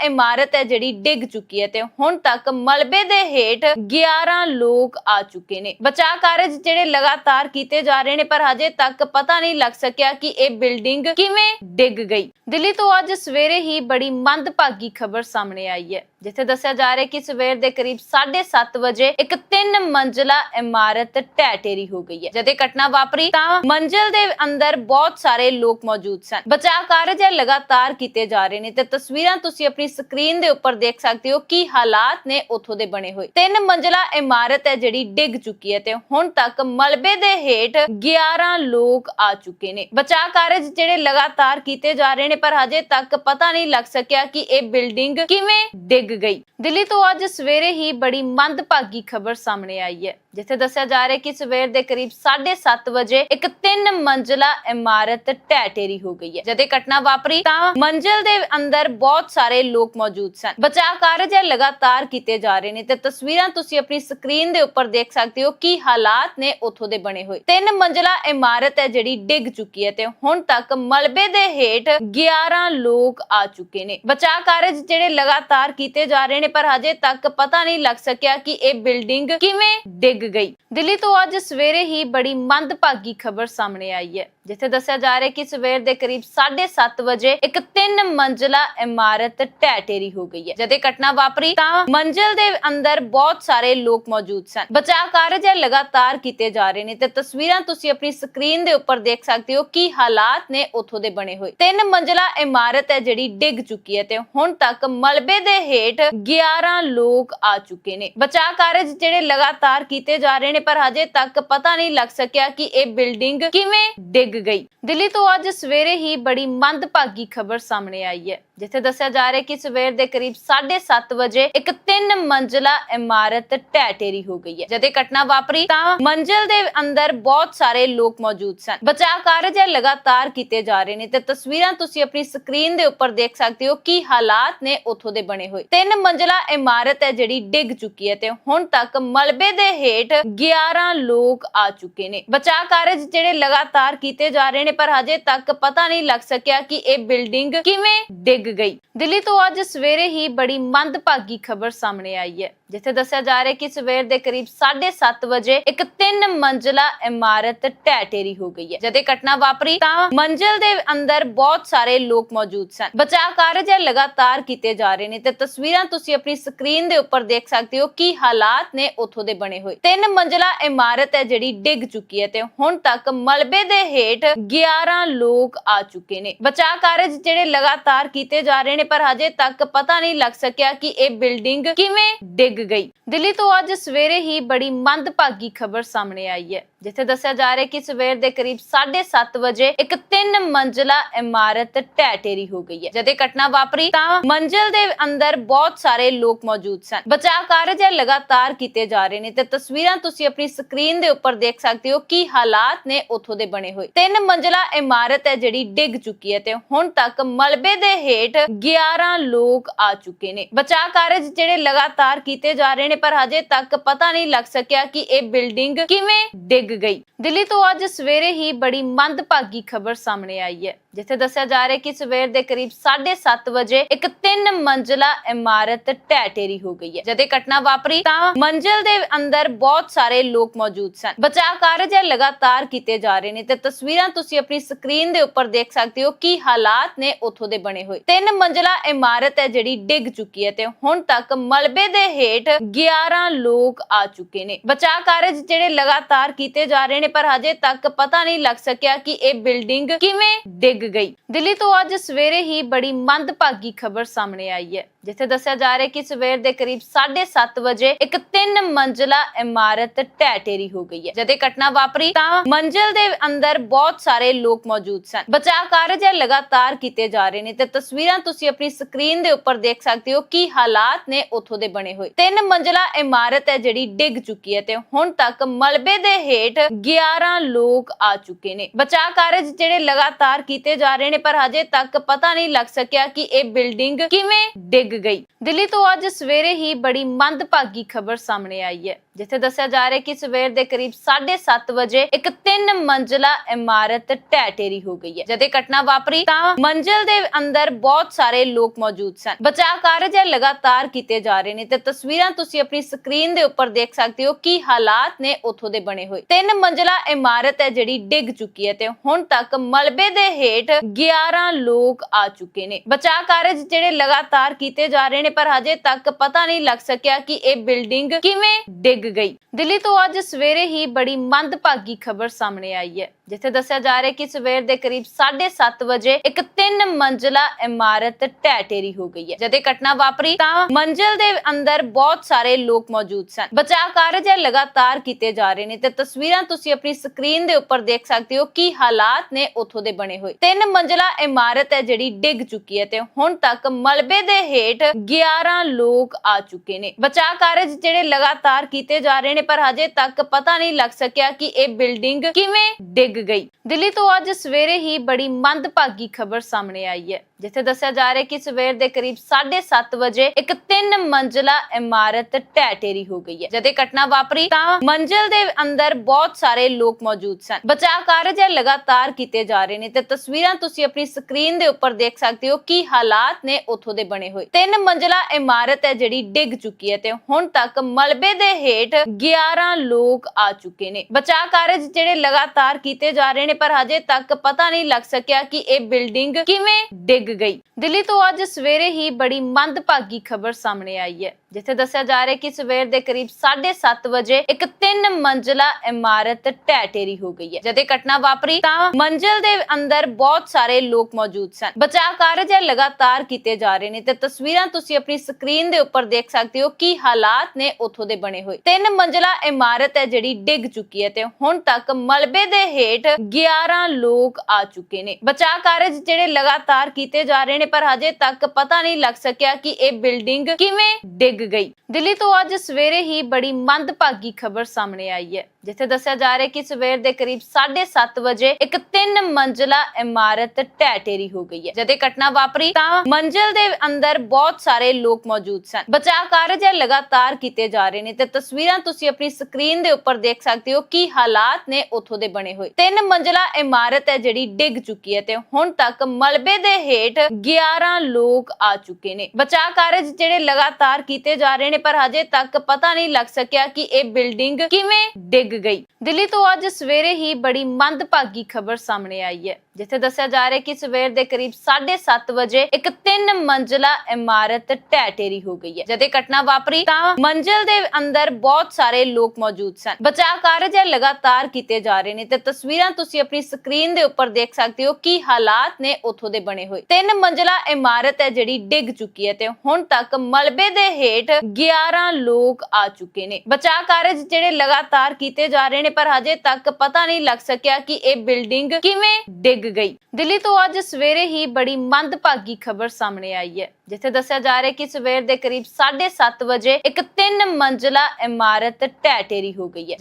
ਇਮਾਰਤ ਹੈ ਜਿਹੜੀ ਡਿੱਗ ਚੁੱਕੀ ਹੈ ਤੇ ਹੁਣ ਤੱਕ ਮਲਬੇ ਦੇ ਹੇਠ 11 ਲੋਕ ਆ ਚੁੱਕੇ ਨੇ। ਬਚਾਅ ਕਾਰਜ ਜਿਹੜੇ ਲਗਾਤਾਰ ਕੀਤੇ ਜਾ ਰਹੇ ਨੇ ਪਰ ਹਜੇ ਤੱਕ ਪਤਾ ਨਹੀਂ ਲੱਗ ਸਕਿਆ ਕਿ ਇਹ ਬਿਲਡਿੰਗ ਕਿਵੇਂ ਡਿੱਗ ਗਈ। ਦਿੱਲੀ ਤੋਂ ਅੱਜ ਸਵੇਰੇ ਹੀ ਬੜੀ ਮੰਦਭਾਗੀ ਖਬਰ ਸਾਹਮਣੇ ਆਈ ਹੈ। ਜਿੱਥੇ ਦੱਸਿਆ ਜਾ ਰਿਹਾ ਕਿ ਸਵੇਰ ਦੇ ਕਰੀਬ 7:30 ਵਜੇ ਇੱਕ ਤਿੰਨ ਮੰਜ਼ਲਾ ਇਮਾਰਤ ਢਹਿ ਢੇਰੀ ਹੋ ਗਈ ਹੈ। ਜਦ ਇਹ ਘਟਨਾ ਵਾਪਰੀ ਤਾਂ ਮੰਜ਼ਲ ਦੇ ਅੰਦਰ ਬਹੁਤ ਸਾਰੇ ਲੋਕ ਮੌਜੂਦ ਸਨ। ਬਚਾਅ ਕਾਰਜ ਲਗਾਤਾਰ ਕੀਤੇ ਜਾ ਰਹੇ ਨੇ ਤੇ ਤਸਵੀਰਾਂ ਤੁਸੀਂ ਆਪਣੀ ਸਕਰੀਨ ਦੇ ਉੱਪਰ ਦੇਖ ਸਕਦੇ ਹੋ ਕੀ ਹਾਲਾਤ ਨੇ ਉੱਥੋਂ ਦੇ ਬਣੇ ਹੋਏ। ਤਿੰਨ ਮੰਜ਼ਲਾ ਇਮਾਰਤ ਹੈ ਜਿਹੜੀ ਡਿੱਗ ਚੁੱਕੀ ਹੈ ਤੇ ਹੁਣ ਤੱਕ ਮਲਬੇ ਦੇ ਹੇਠ 11 ਲੋਕ ਆ ਚੁੱਕੇ ਨੇ। ਬਚਾਅ ਕਾਰਜ ਜਿਹੜੇ ਲਗਾਤਾਰ ਕੀਤੇ ਜਾ ਰਹੇ ਨੇ ਪਰ ਹਜੇ ਤੱਕ ਪਤਾ ਨਹੀਂ ਲੱਗ ਸਕਿਆ ਕਿ ਇਹ ਬਿਲਡਿੰਗ ਕਿਵੇਂ ਡਿੱਗ ਗਈ। ਦਿੱਲੀ ਤੋਂ ਅੱਜ ਸਵੇਰੇ ਹੀ ਬੜੀ ਮੰਦਭਾਗੀ ਖਬਰ ਸਾਹਮਣੇ ਆਈ ਹੈ, ਜਿੱਥੇ ਦੱਸਿਆ ਜਾ ਰਿਹਾ ਕਿ ਸਵੇਰ ਦੇ ਕਰੀਬ 7:30 ਵਜੇ ਇੱਕ ਤਿੰਨ ਮੰਜ਼ਲਾ ਇਮਾਰਤ ਢਹਿ ਢੇਰੀ ਹੋ ਗਈ ਹੈ। ਜਦੋਂ ਇਹ ਘਟਨਾ ਵਾਪਰੀ ਤਾਂ ਮੰਜ਼ਲ ਦੇ ਅੰਦਰ ਬਹੁਤ ਸਾਰੇ ਲੋਕ ਮੌਜੂਦ ਸਨ। ਬਚਾਅ ਕਾਰਜ ਲਗਾਤਾਰ ਕੀਤੇ ਜਾ ਰਹੇ ਨੇ ਤੇ ਤਸਵੀਰਾਂ ਤੁਸੀਂ ਆਪਣੀ ਸਕਰੀਨ ਦੇ ਉੱਪਰ ਦੇਖ ਸਕਦੇ ਹੋ ਕੀ ਹਾਲਾਤ ਨੇ ਉੱਥੋਂ ਦੇ ਬਣੇ ਹੋਏ। ਤਿੰਨ ਮੰਜ਼ਲਾ ਇਮਾਰਤ ਹੈ ਜਿਹੜੀ ਡਿੱਗ ਚੁੱਕੀ ਹੈ ਤੇ ਹੁਣ ਤੱਕ ਮਲਬੇ ਦੇ ਹੇਠ 11 ਲੋਕ ਆ ਚੁੱਕੇ ਨੇ। ਬਚਾਅ ਕਾਰਜ ਜਿਹੜੇ ਲਗਾਤਾਰ ਕੀਤੇ ਜਾ ਰਹੇ ਨੇ, ਪਰ ਹਜੇ ਤੱਕ ਪਤਾ ਨਹੀਂ ਲੱਗ ਸਕਿਆ ਕਿ ਇਹ ਬਿਲਡਿੰਗ ਕਿਵੇਂ ਡਿੱਗ ਗਈ। ਦਿੱਲੀ ਤੋਂ ਅੱਜ ਸਵੇਰੇ ਹੀ ਬੜੀ ਮੰਦਭਾਗੀ ਖਬਰ ਸਾਹਮਣੇ ਆਈ ਹੈ। ਜਿੱਥੇ ਦੱਸਿਆ ਜਾ ਰਿਹਾ ਕਿ ਸਵੇਰ ਦੇ ਕਰੀਬ 7:30 ਵਜੇ ਇੱਕ ਤਿੰਨ ਮੰਜ਼ਲਾ ਇਮਾਰਤ ਢਹਿ ਢੇਰੀ ਹੋ ਗਈ ਹੈ। ਜਦ ਇਹ ਘਟਨਾ ਵਾਪਰੀ ਤਾਂ ਮੰਜ਼ਲ ਦੇ ਅੰਦਰ ਬਹੁਤ ਸਾਰੇ ਲੋਕ ਮੌਜੂਦ ਸਨ। ਬਚਾਅ ਕਾਰਜ ਲਗਾਤਾਰ ਕੀਤੇ ਜਾ ਰਹੇ ਨੇ ਤੇ ਤਸਵੀਰਾਂ ਤੁਸੀਂ ਆਪਣੀ ਸਕਰੀਨ ਦੇ ਉੱਪਰ ਦੇਖ ਸਕਦੇ ਹੋ ਕੀ ਹਾਲਾਤ ਨੇ ਉੱਥੋਂ ਦੇ ਬਣੇ ਹੋਏ। ਤਿੰਨ ਮੰਜ਼ਲਾ ਇਮਾਰਤ ਹੈ ਜਿਹੜੀ ਡਿੱਗ ਚੁੱਕੀ ਹੈ ਤੇ ਹੁਣ ਤੱਕ ਮਲਬੇ ਦੇ ਹੇਠ 11 ਲੋਕ ਆ ਚੁੱਕੇ ਨੇ। ਬਚਾਅ ਕਾਰਜ ਜਿਹੜੇ ਲਗਾਤਾਰ ਕੀਤੇ ਜਾ ਰਹੇ ਨੇ ਪਰ ਹਜੇ ਤੱਕ ਪਤਾ ਨਹੀਂ ਲੱਗ ਸਕਿਆ ਕਿ ਇਹ ਬਿਲਡਿੰਗ ਕਿਵੇਂ ਡਿੱਗ ਗਈ। ਦਿੱਲੀ ਤੋਂ ਅੱਜ ਸਵੇਰੇ ਹੀ ਬੜੀ ਮੰਦਭਾਗੀ ਖਬਰ ਸਾਹਮਣੇ ਆਈ ਹੈ। ਜਿੱਥੇ ਦੱਸਿਆ ਜਾ ਰਿਹਾ ਕਿ ਸਵੇਰ ਦੇ ਕਰੀਬ 7:30 ਵਜੇ ਇੱਕ ਤਿੰਨ ਮੰਜ਼ਲਾ ਇਮਾਰਤ ਢਹਿ ਢੇਰੀ ਹੋ ਗਈ ਹੈ। ਜਦੋਂ ਘਟਨਾ ਵਾਪਰੀ ਤਾਂ ਮੰਜ਼ਲ ਦੇ ਅੰਦਰ ਬਹੁਤ ਸਾਰੇ ਲੋਕ ਮੌਜੂਦ ਸਨ। ਬਚਾਅ ਕਾਰਜ ਲਗਾਤਾਰ ਕੀਤੇ ਜਾ ਰਹੇ ਨੇ ਤੇ ਤਸਵੀਰਾਂ ਤੁਸੀਂ ਆਪਣੀ ਸਕਰੀਨ ਦੇ ਉੱਪਰ ਦੇਖ ਸਕਦੇ ਹੋ ਕੀ ਹਾਲਾਤ ਨੇ ਉੱਥੋਂ ਦੇ ਬਣੇ ਹੋਏ। ਤਿੰਨ ਮੰਜ਼ਲਾ ਇਮਾਰਤ ਹੈ ਜਿਹੜੀ ਡਿੱਗ ਚੁੱਕੀ ਹੈ ਤੇ ਹੁਣ ਤੱਕ ਮਲਬੇ ਦੇ ਹੇਠ 11 ਲੋਕ ਆ ਚੁੱਕੇ ਨੇ। ਬਚਾਅ ਕਾਰਜ ਜਿਹੜੇ ਲਗਾਤਾਰ ਕੀਤੇ ਜਾ ਰਹੇ ਨੇ ਪਰ ਹਜੇ ਤੱਕ ਪਤਾ ਨਹੀਂ ਲੱਗ ਸਕਿਆ ਕਿ ਇਹ ਬਿਲਡਿੰਗ ਕਿਵੇਂ ਡਿੱਗ ਗਈ। ਦਿੱਲੀ ਤੋਂ ਅੱਜ ਸਵੇਰੇ ਹੀ ਬੜੀ ਮੰਦਭਾਗੀ ਖਬਰ ਸਾਹਮਣੇ ਆਈ ਹੈ। ਜਿੱਥੇ ਦੱਸਿਆ ਜਾ ਰਿਹਾ ਕਿ ਸਵੇਰ ਦੇ ਕਰੀਬ 7:30 ਵਜੇ ਇੱਕ ਤਿੰਨ ਮੰਜ਼ਲਾ ਇਮਾਰਤ ਢਹਿ ਹੋ ਗਈ ਹੈ। ਜਦ ਇਹ ਘਟਨਾ ਵਾਪਰੀ ਤਾਂ ਮੰਜ਼ਲ ਦੇ ਅੰਦਰ ਬਹੁਤ ਸਾਰੇ ਲੋਕ ਮੌਜੂਦ ਸਨ। ਬਚਾਅ ਕਾਰਜ ਲਗਾਤਾਰ ਕੀਤੇ ਜਾ ਰਹੇ ਨੇ ਤੇ ਤਸਵੀਰਾਂ ਤੁਸੀਂ ਆਪਣੀ ਸਕਰੀਨ ਦੇ ਉੱਪਰ ਦੇਖ ਸਕਦੇ ਹੋ ਕੀ ਹਾਲਾਤ ਨੇ ਉੱਥੋਂ ਦੇ ਬਣੇ ਹੋਏ। ਤਿੰਨ ਮੰਜ਼ਲਾ ਇਮਾਰਤ ਹੈ ਜਿਹੜੀ ਡਿੱਗ ਚੁੱਕੀ ਹੈ ਤੇ ਹੁਣ ਤੱਕ ਮਲਬੇ ਦੇ ਹੇਠ 11 ਲੋਕ ਆ ਚੁੱਕੇ ਨੇ। ਬਚਾਅ ਕਾਰਜ ਜਿਹੜੇ ਲਗਾਤਾਰ ਕੀਤੇ ਜਾ ਰਹੇ ਨੇ ਪਰ ਹਜੇ ਤੱਕ ਪਤਾ ਨਹੀਂ ਲੱਗ ਸਕਿਆ ਕਿ ਇਹ ਬਿਲਡਿੰਗ ਕਿਵੇਂ ਡਿੱਗ ਗਈ। ਦਿੱਲੀ ਤੋਂ ਅੱਜ ਸਵੇਰੇ ਹੀ ਬੜੀ ਮੰਦਭਾਗੀ ਖਬਰ ਸਾਹਮਣੇ ਆਈ ਹੈ, ਜਿੱਥੇ ਦੱਸਿਆ ਜਾ ਰਿਹਾ ਕਿ ਸਵੇਰ ਦੇ ਕਰੀਬ 7:30 ਵਜੇ ਇੱਕ ਤਿੰਨ ਮੰਜ਼ਲਾ ਇਮਾਰਤ ਢਹਿ ਢੇਰੀ ਹੋ ਗਈ ਹੈ। ਜਦੋਂ ਇਹ ਘਟਨਾ ਵਾਪਰੀ ਤਾਂ ਮੰਜ਼ਲ ਦੇ ਅੰਦਰ ਬਹੁਤ ਸਾਰੇ ਲੋਕ ਮੌਜੂਦ ਸਨ। ਬਚਾਅ ਕਾਰਜ ਲਗਾਤਾਰ ਕੀਤੇ ਜਾ ਰਹੇ ਨੇ ਤੇ ਤਸਵੀਰਾਂ ਤੁਸੀਂ ਆਪਣੀ ਸਕਰੀਨ ਦੇ ਉੱਪਰ ਦੇਖ ਸਕਦੇ ਹੋ ਕੀ ਹਾਲਾਤ ਨੇ ਉੱਥੋਂ ਦੇ ਬਣੇ ਹੋਏ। ਤਿੰਨ ਮੰਜ਼ਲਾ ਇਮਾਰਤ ਹੈ ਜਿਹੜੀ ਡਿੱਗ ਚੁੱਕੀ ਹੈ ਤੇ ਹੁਣ ਤੱਕ ਮਲਬੇ ਦੇ ਹੇਠ 11 ਲੋਕ ਆ ਚੁੱਕੇ ਨੇ। ਬਚਾਅ ਕਾਰਜ ਜਿਹੜੇ ਲਗਾਤਾਰ ਕੀਤੇ ਜਾ ਰਹੇ ਨੇ, ਪਰ ਹਜੇ ਤੱਕ ਪਤਾ ਨਹੀਂ ਲੱਗ ਸਕਿਆ ਕਿ ਇਹ ਬਿਲਡਿੰਗ ਕਿਵੇਂ ਡਿੱਗ ਗਈ। ਦਿੱਲੀ ਤੋਂ ਅੱਜ ਸਵੇਰੇ ਹੀ ਬੜੀ ਮੰਦਭਾਗੀ ਖਬਰ ਸਾਹਮਣੇ ਆਈ ਹੈ। ਜਿੱਥੇ ਦੱਸਿਆ ਜਾ ਰਿਹਾ ਕਿ ਸਵੇਰ ਦੇ ਕਰੀਬ 7:30 ਵਜੇ ਇੱਕ ਤਿੰਨ ਮੰਜ਼ਲਾ ਇਮਾਰਤ ਢਹਿ ਢੇਰੀ ਹੋ ਗਈ ਹੈ। ਜਦ ਇਹ ਘਟਨਾ ਵਾਪਰੀ ਤਾਂ ਮੰਜ਼ਿਲ ਦੇ ਅੰਦਰ ਬਹੁਤ ਸਾਰੇ ਲੋਕ ਮੌਜੂਦ ਸਨ। ਬਚਾਅ ਕਾਰਜ ਲਗਾਤਾਰ ਕੀਤੇ ਜਾ ਰਹੇ ਨੇ ਤੇ ਤਸਵੀਰਾਂ ਤੁਸੀਂ ਆਪਣੀ ਸਕਰੀਨ ਦੇ ਉੱਪਰ ਦੇਖ ਸਕਦੇ ਹੋ ਕੀ ਹਾਲਾਤ ਨੇ ਉੱਥੋਂ ਦੇ ਬਣੇ ਹੋਏ। ਤਿੰਨ ਮੰਜ਼ਲਾ ਇਮਾਰਤ ਹੈ ਜਿਹੜੀ ਡਿੱਗ ਚੁੱਕੀ ਹੈ ਤੇ ਹੁਣ ਤੱਕ ਮਲਬੇ ਦੇ ਹੇਠ 11 ਲੋਕ ਆ ਚੁੱਕੇ ਨੇ। ਬਚਾਅ ਕਾਰਜ ਜਿਹੜੇ ਲਗਾਤਾਰ ਕੀਤੇ ਜਾ ਰਹੇ ਨੇ ਪਰ ਹਜੇ ਤੱਕ ਪਤਾ ਨਹੀਂ ਲੱਗ ਸਕਿਆ ਕਿ ਇਹ ਬਿਲਡਿੰਗ ਕਿਵੇਂ ਡਿੱਗ ਗਈ। ਦਿੱਲੀ ਤੋਂ ਅੱਜ ਸਵੇਰੇ ਹੀ ਬੜੀ ਮੰਦਭਾਗੀ ਖਬਰ ਸਾਹਮਣੇ ਆਈ ਹੈ। ਜਿੱਥੇ ਦੱਸਿਆ ਜਾ ਰਿਹਾ ਕਿ ਸਵੇਰ ਦੇ ਕਰੀਬ 7:30 ਵਜੇ ਇੱਕ ਤਿੰਨ ਮੰਜ਼ਲਾ ਇਮਾਰਤ ਢਹਿ ਢੇਰੀ ਹੋ ਗਈ ਹੈ। ਜਦ ਇਹ ਘਟਨਾ ਵਾਪਰੀ ਤਾਂ ਮੰਜ਼ਿਲ ਦੇ ਅੰਦਰ ਬਹੁਤ ਸਾਰੇ ਲੋਕ ਮੌਜੂਦ ਸਨ। ਬਚਾਅ ਕਾਰਜ ਲਗਾਤਾਰ ਕੀਤੇ ਜਾ ਰਹੇ ਨੇ ਤੇ ਤਸਵੀਰਾਂ ਤੁਸੀਂ ਆਪਣੀ ਸਕਰੀਨ ਦੇ ਉੱਪਰ ਦੇਖ ਸਕਦੇ ਹੋ ਕੀ ਹਾਲਾਤ ਨੇ ਉੱਥੋਂ ਦੇ ਬਣੇ ਹੋਏ। ਤਿੰਨ ਮੰਜ਼ਲਾ ਇਮਾਰਤ ਹੈ ਜਿਹੜੀ ਡਿੱਗ ਚੁੱਕੀ ਹੈ ਤੇ ਹੁਣ ਤੱਕ ਮਲਬੇ ਦੇ ਹੇਠ 11 ਲੋਕ ਆ ਚੁੱਕੇ ਨੇ। ਬਚਾਅ ਕਾਰਜ ਜਿਹੜੇ ਲਗਾਤਾਰ ਕੀਤੇ ਜਾ ਰਹੇ ਨੇ ਪਰ ਹਜੇ ਤੱਕ ਪਤਾ ਨਹੀਂ ਲੱਗ ਸਕਿਆ ਕਿ ਇਹ ਬਿਲਡਿੰਗ ਕਿਵੇਂ ਡਿੱਗ ਗਈ। ਦਿੱਲੀ ਤੋਂ ਅੱਜ ਸਵੇਰੇ ਹੀ ਬੜੀ ਮੰਦਭਾਗੀ ਖਬਰ ਸਾਹਮਣੇ ਆਈ ਹੈ। ਜਿੱਥੇ ਦੱਸਿਆ ਜਾ ਰਿਹਾ ਕਿ ਸਵੇਰ ਦੇ ਕਰੀਬ 7:30 ਵਜੇ ਇੱਕ ਤਿੰਨ ਮੰਜ਼ਲਾ ਇਮਾਰਤ ਢਹਿ ਢੇਰੀ ਹੋ ਗਈ ਹੈ। ਜਦ ਇਹ ਘਟਨਾ ਵਾਪਰੀ ਤਾਂ ਮੰਜ਼ਿਲ ਦੇ ਅੰਦਰ ਬਹੁਤ ਸਾਰੇ ਲੋਕ ਮੌਜੂਦ ਸਨ। ਬਚਾਅ ਕਾਰਜ ਲਗਾਤਾਰ ਕੀਤੇ ਜਾ ਰਹੇ ਨੇ ਤੇ ਤਸਵੀਰਾਂ ਤੁਸੀਂ ਆਪਣੀ ਸਕਰੀਨ ਦੇ ਉੱਪਰ ਦੇਖ ਸਕਦੇ ਹੋ ਕੀ ਹਾਲਾਤ ਨੇ ਉੱਥੋਂ ਦੇ ਬਣੇ ਹੋਏ। ਤਿੰਨ ਮੰਜ਼ਲਾ ਇਮਾਰਤ ਹੈ ਜਿਹੜੀ ਡਿੱਗ ਚੁੱਕੀ ਹੈ ਤੇ ਹੁਣ ਤੱਕ ਮਲਬੇ ਦੇ ਹੇਠ 11 ਲੋਕ ਆ ਚੁੱਕੇ ਨੇ। ਬਚਾਅ ਕਾਰਜ ਜਿਹੜੇ ਲਗਾਤਾਰ ਕੀਤੇ ਜਾ ਰਹੇ ਨੇ ਪਰ ਹਜੇ ਤੱਕ ਪਤਾ ਨਹੀਂ ਲੱਗ ਸਕਿਆ ਕਿ ਇਹ ਬਿਲਡਿੰਗ ਕਿਵੇਂ ਡਿੱਗ ਗਈ। ਦਿੱਲੀ ਤੋਂ ਅੱਜ ਸਵੇਰੇ ਹੀ ਬੜੀ ਮੰਦਭਾਗੀ ਖਬਰ ਸਾਹਮਣੇ ਆਈ ਹੈ। ਜਿੱਥੇ ਦੱਸਿਆ ਜਾ ਰਿਹਾ ਕਿ ਸਵੇਰ ਦੇ ਕਰੀਬ 7:30 ਵਜੇ ਇੱਕ ਤਿੰਨ ਮੰਜ਼ਲਾ ਇਮਾਰਤ ਢਹਿ ਢੇਰੀ ਹੋ ਗਈ ਹੈ। ਜਦ ਇਹ ਘਟਨਾ ਵਾਪਰੀ ਤਾਂ ਮੰਜ਼ਿਲ ਦੇ ਅੰਦਰ ਬਹੁਤ ਸਾਰੇ ਲੋਕ ਮੌਜੂਦ ਸਨ। ਬਚਾਅ ਕਾਰਜ ਲਗਾਤਾਰ ਕੀਤੇ ਜਾ ਰਹੇ ਨੇ ਤੇ ਤਸਵੀਰਾਂ ਤੁਸੀਂ ਆਪਣੀ ਸਕਰੀਨ ਦੇ ਉੱਪਰ ਦੇਖ ਸਕਦੇ ਹੋ ਕੀ ਹਾਲਾਤ ਨੇ ਉੱਥੋਂ ਦੇ ਬਣੇ ਹੋਏ। ਤਿੰਨ ਮੰਜ਼ਲਾ ਇਮਾਰਤ ਹੈ ਜਿਹੜੀ ਡਿੱਗ ਚੁੱਕੀ ਹੈ ਤੇ ਹੁਣ ਤੱਕ ਮਲਬੇ ਦੇ ਹੇਠ 11 ਲੋਕ ਆ ਚੁੱਕੇ ਨੇ। ਬਚਾਅ ਕਾਰਜ ਜਿਹੜੇ ਲਗਾਤਾਰ ਕੀਤੇ ਜਾ ਰਹੇ ਨੇ ਪਰ ਹਜੇ ਤੱਕ ਪਤਾ ਨਹੀਂ ਲੱਗ ਸਕਿਆ ਕਿ ਇਹ ਬਿਲਡਿੰਗ ਕਿਵੇਂ ਡਿੱਗ ਗਈ। ਦਿੱਲੀ ਤੋਂ ਅੱਜ ਸਵੇਰੇ ਹੀ ਬੜੀ ਮੰਦਭਾਗੀ ਖਬਰ ਸਾਹਮਣੇ ਆਈ ਹੈ। ਜਿੱਥੇ ਦੱਸਿਆ ਜਾ ਰਿਹਾ ਕਿ ਸਵੇਰ ਦੇ ਕਰੀਬ 7:30 ਵਜੇ ਇੱਕ ਤਿੰਨ ਮੰਜ਼ਲਾ ਇਮਾਰਤ ਢਹਿ ਹੋ ਗਈ ਹੈ। ਜਦ ਇਹ ਘਟਨਾ ਵਾਪਰੀ ਤਾਂ ਮੰਜ਼ਿਲ ਦੇ ਅੰਦਰ ਬਹੁਤ ਸਾਰੇ ਲੋਕ ਮੌਜੂਦ ਸਨ। ਬਚਾਅ ਕਾਰਜ ਲਗਾਤਾਰ ਕੀਤੇ ਜਾ ਰਹੇ ਨੇ ਤੇ ਤਸਵੀਰਾਂ ਤੁਸੀਂ ਆਪਣੀ ਸਕਰੀਨ ਦੇ ਉੱਪਰ ਦੇਖ ਸਕਦੇ ਹੋ ਕੀ ਹਾਲਾਤ ਨੇ ਉੱਥੋਂ ਦੇ ਬਣੇ ਹੋਏ। ਤਿੰਨ ਮੰਜ਼ਲਾ ਇਮਾਰਤ ਹੈ ਜਿਹੜੀ ਡਿੱਗ ਚੁੱਕੀ ਹੈ ਤੇ ਹੁਣ ਤੱਕ ਮਲਬੇ ਦੇ ਹੇਠ 11 ਲੋਕ ਆ ਚੁੱਕੇ ਨੇ। ਬਚਾਅ ਕਾਰਜ ਜਿਹੜੇ ਲਗਾਤਾਰ ਕੀਤੇ ਜਾ ਰਹੇ ਨੇ ਪਰ ਹਜੇ ਤੱਕ ਪਤਾ ਨਹੀਂ ਲੱਗ ਸਕਿਆ ਕਿ ਇਹ ਬਿਲਡਿੰਗ ਕਿਵੇਂ ਡਿੱਗ ਗਈ। ਦਿੱਲੀ ਤੋਂ ਅੱਜ ਸਵੇਰੇ ਹੀ ਬੜੀ ਮੰਦਭਾਗੀ ਖਬਰ ਸਾਹਮਣੇ ਆਈ ਹੈ, ਜਿੱਥੇ ਦੱਸਿਆ ਜਾ ਰਿਹਾ ਕਿ ਸਵੇਰ ਦੇ ਕਰੀਬ 7:30 ਵਜੇ ਇੱਕ ਤਿੰਨ ਮੰਜ਼ਲਾ ਇਮਾਰਤ ਢਹਿ ਢੇਰੀ ਹੋ ਗਈ ਹੈ। ਜਦ ਇਹ ਘਟਨਾ ਵਾਪਰੀ ਤਾਂ ਮੰਜ਼ਿਲ ਦੇ ਅੰਦਰ ਬਹੁਤ ਸਾਰੇ ਲੋਕ ਮੌਜੂਦ ਸਨ। ਬਚਾਅ ਕਾਰਜ ਲਗਾਤਾਰ ਕੀਤੇ ਜਾ ਰਹੇ ਨੇ ਤੇ ਤਸਵੀਰਾਂ ਤੁਸੀਂ ਆਪਣੀ ਸਕਰੀਨ ਦੇ ਉੱਪਰ ਦੇਖ ਸਕਦੇ ਹੋ ਕੀ ਹਾਲਾਤ ਨੇ ਉੱਥੋਂ ਦੇ ਬਣੇ ਹੋਏ। ਤਿੰਨ ਮੰਜ਼ਲਾ ਇਮਾਰਤ ਹੈ ਜਿਹੜੀ ਡਿੱਗ ਚੁੱਕੀ ਹੈ ਤੇ ਹੁਣ ਤੱਕ ਮਲਬੇ ਦੇ ਹੇਠ 11 ਲੋਕ ਆ ਚੁੱਕੇ ਨੇ। ਬਚਾਅ ਕਾਰਜ ਜਿਹੜੇ ਲਗਾਤਾਰ ਕੀਤੇ ਜਾ ਰਹੇ ਨੇ, ਪਰ ਹਜੇ ਤੱਕ ਪਤਾ ਨਹੀਂ ਲੱਗ ਸਕਿਆ ਕਿ ਇਹ ਬਿਲਡਿੰਗ ਕਿਵੇਂ ਡਿੱਗ ਗਈ। ਦਿੱਲੀ ਤੋਂ ਅੱਜ ਸਵੇਰੇ ਹੀ ਬੜੀ ਮੰਦਭਾਗੀ ਖਬਰ ਸਾਹਮਣੇ ਆਈ ਹੈ। ਜਿੱਥੇ ਦੱਸਿਆ ਜਾ ਰਿਹਾ ਕਿ ਸਵੇਰ ਦੇ ਕਰੀਬ 7:30 ਵਜੇ ਇੱਕ ਤਿੰਨ ਮੰਜ਼ਲਾ ਇਮਾਰਤ ਢਹਿ ਢੇਰੀ ਹੋ ਗਈ ਹੈ। ਜਦ ਇਹ ਘਟਨਾ ਵਾਪਰੀ ਤਾਂ ਮੰਜ਼ਿਲ ਦੇ ਅੰਦਰ ਬਹੁਤ ਸਾਰੇ ਲੋਕ ਮੌਜੂਦ ਸਨ। ਬਚਾਅ ਕਾਰਜ ਲਗਾਤਾਰ ਕੀਤੇ ਜਾ ਰਹੇ ਨੇ ਤੇ ਤਸਵੀਰਾਂ ਤੁਸੀਂ ਆਪਣੀ ਸਕਰੀਨ ਦੇ ਉੱਪਰ ਦੇਖ ਸਕਦੇ ਹੋ ਕੀ ਹਾਲਾਤ ਨੇ ਉੱਥੋਂ ਦੇ ਬਣੇ ਹੋਏ। ਤਿੰਨ ਮੰਜ਼ਲਾ ਇਮਾਰਤ ਹੈ ਜਿਹੜੀ ਡਿੱਗ ਚੁੱਕੀ ਹੈ ਤੇ ਹੁਣ ਤੱਕ ਮਲਬੇ ਦੇ ਹੇਠ 11 ਲੋਕ ਆ ਚੁੱਕੇ ਨੇ। ਬਚਾਅ ਕਾਰਜ ਜਿਹੜੇ ਲਗਾਤਾਰ ਕੀਤੇ ਜਾ ਰਹੇ ਨੇ ਪਰ ਹਜੇ ਤੱਕ ਪਤਾ ਨਹੀਂ ਲੱਗ ਸਕਿਆ ਕਿ ਇਹ ਬਿਲਡਿੰਗ ਕਿਵੇਂ ਡਿੱਗ ਗਈ। ਦਿੱਲੀ ਤੋਂ ਅੱਜ ਸਵੇਰੇ ਹੀ ਬੜੀ ਮੰਦਭਾਗੀ ਖਬਰ ਸਾਹਮਣੇ ਆਈ ਹੈ। ਜਿੱਥੇ ਦੱਸਿਆ ਜਾ ਰਿਹਾ ਕਿ ਸਵੇਰ ਦੇ ਕਰੀਬ 7:30 ਵਜੇ ਇੱਕ ਤਿੰਨ ਮੰਜ਼ਲਾ ਇਮਾਰਤ ਢਹਿ ਢੇਰੀ ਹੋ ਗਈ ਹੈ। ਜਦ ਇਹ ਘਟਨਾ ਵਾਪਰੀ ਤਾਂ ਮੰਜ਼ਿਲ ਦੇ ਅੰਦਰ ਬਹੁਤ ਸਾਰੇ ਲੋਕ ਮੌਜੂਦ ਸਨ। ਬਚਾਅ ਕਾਰਜ ਲਗਾਤਾਰ ਕੀਤੇ ਜਾ ਰਹੇ ਨੇ ਤੇ ਤਸਵੀਰਾਂ ਤੁਸੀਂ ਆਪਣੀ ਸਕਰੀਨ ਦੇ ਉੱਪਰ ਦੇਖ ਸਕਦੇ ਹੋ ਕੀ ਹਾਲਾਤ ਨੇ ਉੱਥੋਂ ਦੇ ਬਣੇ ਹੋਏ। ਤਿੰਨ ਮੰਜ਼ਲਾ ਇਮਾਰਤ ਹੈ ਜਿਹੜੀ ਡਿੱਗ ਚੁੱਕੀ ਹੈ ਤੇ ਹੁਣ ਤੱਕ ਮਲਬੇ ਦੇ ਹੇਠ 11 ਲੋਕ ਆ ਚੁੱਕੇ ਨੇ। ਬਚਾਅ ਕਾਰਜ ਜਿਹੜੇ ਲਗਾਤਾਰ ਕੀਤੇ ਜਾ ਰਹੇ ਨੇ ਪਰ ਹਜੇ ਤੱਕ ਪਤਾ ਨਹੀਂ ਲੱਗ ਸਕਿਆ ਕਿ ਇਹ ਬਿਲਡਿੰਗ ਕਿਵੇਂ ਡਿੱਗ ਗਈ। ਦਿੱਲੀ ਤੋਂ ਅੱਜ ਸਵੇਰੇ ਹੀ ਬੜੀ ਮੰਦਭਾਗੀ ਖਬਰ ਸਾਹਮਣੇ ਆਈ ਹੈ। ਜਿੱਥੇ ਦੱਸਿਆ ਜਾ ਰਿਹਾ ਕਿ ਸਵੇਰ ਦੇ ਕਰੀਬ 7:30 ਵਜੇ ਇੱਕ ਤਿੰਨ ਮੰਜ਼ਲਾ ਇਮਾਰਤ ਢਹਿ ਢੇਰੀ ਹੋ ਗਈ ਹੈ।